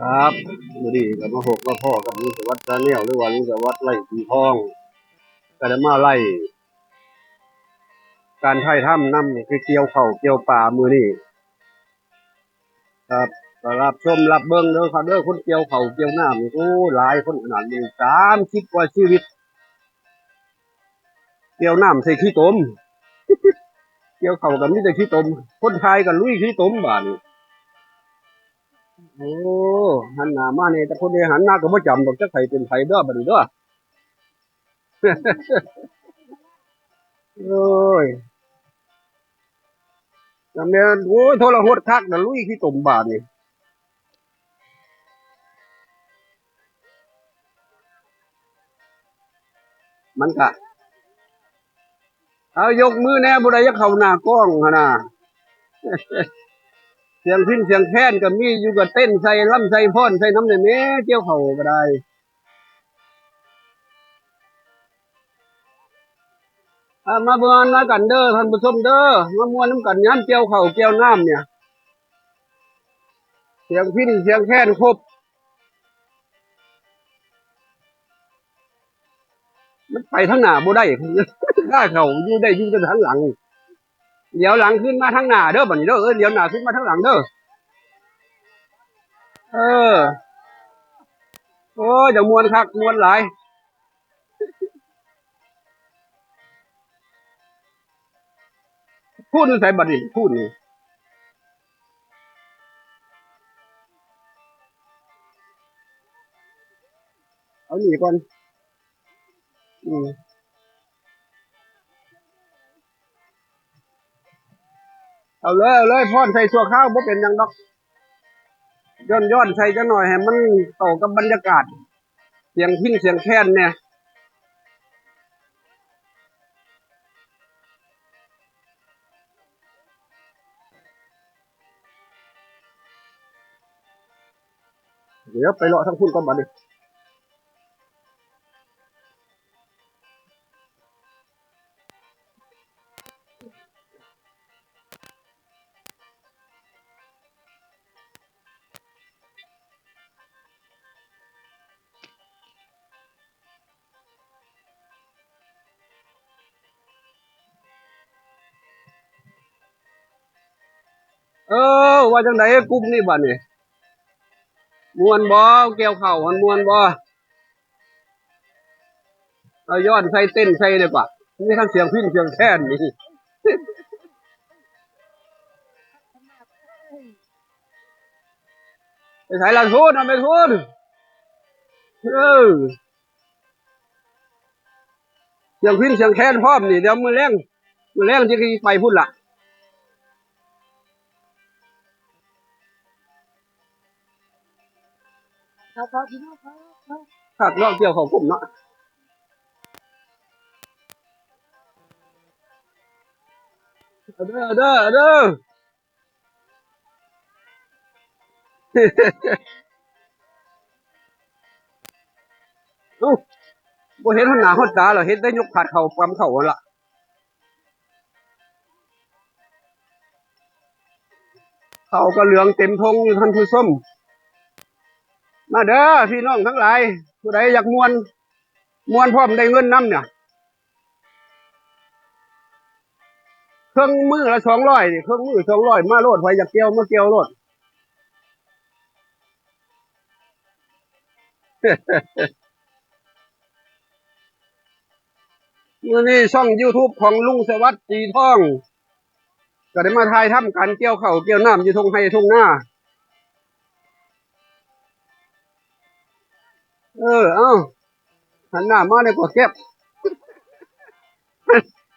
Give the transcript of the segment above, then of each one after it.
ครับมือดีกับมาหกมาพ่อกับลุงสวัสดิ์ชาแนลหรือว่าลุงสวัสดิ์ไล่สีทองก็ได้มาไล่ การไถ่ถ้ำน้ำคือเกี่ยวเข่าเกี่ยวป่ามือนี่ครับก็รับชมรับเบิ้งเด้อครับเด้อคนเกี่ยวเข่าเกี่ยวน้ำนี่โอ้หลายคนขนาดนี้สามสิบกว่าชีวิต เกี่ยวน้ำใส่ขี้ตม เกี่ยวเข่ากับนมีแต่ขี้ตม คนไทยกันลุยขี้ตมบ้าน โอ้หันหน้ามาเนี่ยแต่คนเดียหันหน้าก็บ่จำดอกจักไผเป็นไผเด้อบัดนี้เด้อโอ้ยจำแม่นโอ้ยโทรหดคักนะลุยขี้ตุ่มบาดนี่มันกะเอายกมือแน่บ่ได้ยักเข้าหน้ากล้องหั่นะ เสียงพินเสียงแค้นก็มีอยู่กับเต้นใส่ล่ำใส่พ่อนใส่น้ำในแม่เกี่ยวเขาก็ได้มาเบิ่งมากันเด้อท่านผู้ชมเด้อมามวนน้ำกันย้ำเกี่ยวเขาเกี่ยวน้ำเนี่ย เสียงพินเสียงแค้นครบมันไปทั้งหน้าบ่ได้ข้าเขาอยู่ได้อยู่แต่ทางหลัง เดี๋ยวหลังขึ้นมาทางหน้าเด้อบัดนี้เด้อเออเดี๋ยวหน้าขึ้นมาทางหลังเด้อเออ โอ้ยอย่ามวนคักมวนหลายพูดใส่บัตรนี่พูดนี่เอาหนีก่อนอืม เอาเลยเอาเลยพ่อนใส่สัวข้าวบ่เป็นยังดอกย้อนย้อนใส่จังหน่อยให้มันต่อกับบรรยากาศ เสียงพิ้นเสียงแค้นเนี่ยเดี๋ยวไปเลาะทั้งคุณก่อนบัดนี้ ออ ว่าจังไดกลุ่มนี่บัดนี้มวนบ่เกี่ยวเข่ามันมวนบ่เอาย้อนใส่เต้นใส่เลยป่ะมีทั้งเสียงพิ้นเสียงแค้นนี่ไปใส่ลาทุนเอาไปทุนเออเสียงพิ้นเสียงแค้นพร้อมนี่เดี๋ยวมือแรงมือแรงจะไปพุ่นละขั ดรอบเกี่ยวของผมเนาะเด้อเด้อเด้อเอ้าบ่เห็นหน้าหันตาเหรอเห็นได้ยกขาดเข่าปั๊มเข่าล่ะเขาก็เหลืองเต็มทงท่านผู้ชม มาเด้อพี่น้องทั้งหลายผู้ใดอยากมวนมวนพร้อมได้เงินน้ำเนี่ยเครื่องมือละสองร้อยเครื่องมือสองร้อยมาโลดไฟอยากเกี่ยวมาเกี่ยวโลดมื่อนี้ช่อง YouTube ของลุงสวัสดิ์สีท่อง ก็ได้มาถ่ายทำการเกี่ยวเข้าเกี่ยวน้ำอยู่ทงไห้ทงหน้า เออ เอ้าหันหน้ามาในกว่าเก็บ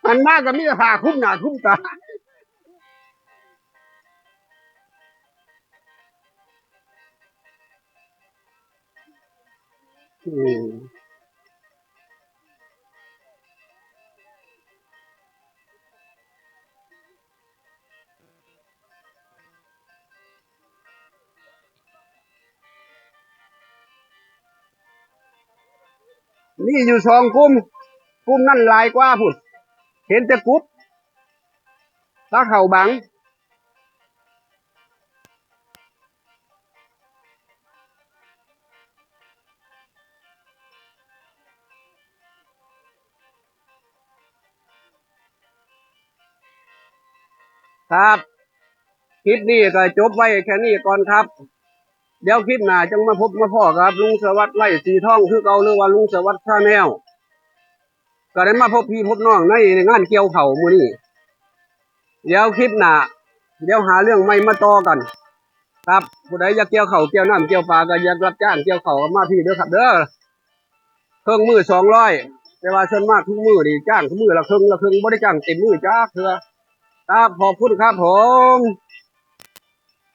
หันมาก็มีแต่ผ้าคลุ้มหน้าคลุ้มตาอืม นี่อยู่ช่องกุ้มกุ้มนั่นลายกว่าพุ่นเห็นจะกุ๊บตาเข่าบังครับ คลิปนี้ก็จบไว้แค่นี้ก่อนครับ เดี๋ยวคลิปหน้าจังมาพบมาพ่อครับ ลุงสวัสดิ์ไล่สีทองคือเก่าหรือว่าลุงสวัสดิ์ชาแนลก็ได้มาพบพี่พบน้องในงานเกี่ยวเข่ามือนี้เดี๋ยวคลิปหน้าเดี๋ยวหาเรื่องใหม่มาต่อกัน ครับผู้ใดอยากเกี่ยวเข่าเกี่ยวน้ำเกี่ยวปลาก็อยากรับจ้างเกี่ยวเข่ามาพี่เด้อครับเด้อเครื่องมือสองร้อยแต่ว่าส่วนมากทุกมือนี่จ้างทุกมือละครึ่องละครึ่องไม่ได้จ้างเต็มมือจ้าเถื่อครับขอบคุณครับผม